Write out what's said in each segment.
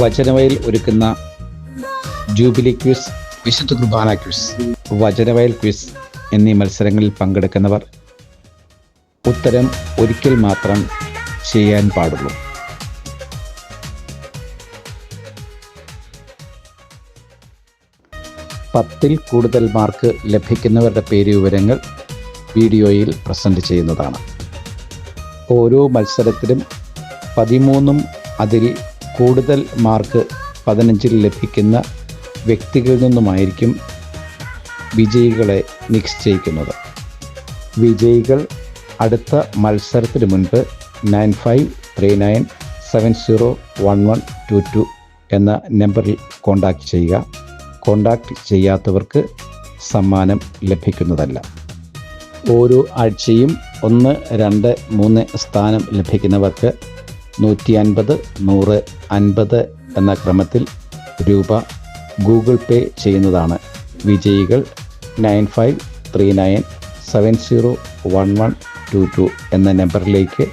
വചനവയൽ ഒരുക്കുന്ന jubilee quiz വിശുദ്ധ കുർബാന quiz Vachanavayal quiz എന്നീ മത്സരങ്ങളിൽ പങ്കെടുക്കുന്നവർ ഉത്തരം ഒരിക്കൽ മാത്രം ചെയ്യാൻ പാടുള്ളൂ. പത്തിൽ കൂടുതൽ മാർക്ക് ലഭിക്കുന്നവരുടെ പേര് വിവരങ്ങൾ വീഡിയോയിൽ പ്രസന്റ് ചെയ്യുന്നതാണ്. ഓരോ മത്സരത്തിലും പതിമൂന്നും അതിൽ കൂടുതൽ മാർക്ക് പതിനഞ്ചിൽ ലഭിക്കുന്ന വ്യക്തികളിൽ നിന്നുമായിരിക്കും വിജയികളെ നിശ്ചയിക്കുന്നത്. വിജയികൾ അടുത്ത മത്സരത്തിന് മുൻപ് nine five three nine seven zero one one two two എന്ന നമ്പറിൽ കോൺടാക്റ്റ് ചെയ്യുക. കോൺടാക്റ്റ് ചെയ്യാത്തവർക്ക് സമ്മാനം ലഭിക്കുന്നതല്ല. ഓരോ ആഴ്ചയും ഒന്ന് രണ്ട് മൂന്ന് സ്ഥാനം ലഭിക്കുന്നവർക്ക് നൂറ്റി അൻപത് നൂറ് അൻപത് എന്ന ക്രമത്തിൽ രൂപ ഗൂഗിൾ പേ ചെയ്യുന്നതാണ്. വിജയികൾ nine five three nine seven zero one one two two എന്ന നമ്പറിലേക്ക്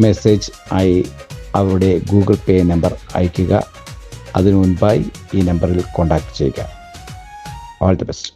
മെസ്സേജ് ആയി അവരുടെ ഗൂഗിൾ പേ നമ്പർ അയയ്ക്കുക. അതിനു മുൻപായി ഈ നമ്പറിൽ കോൺടാക്റ്റ് ചെയ്യുക. All the best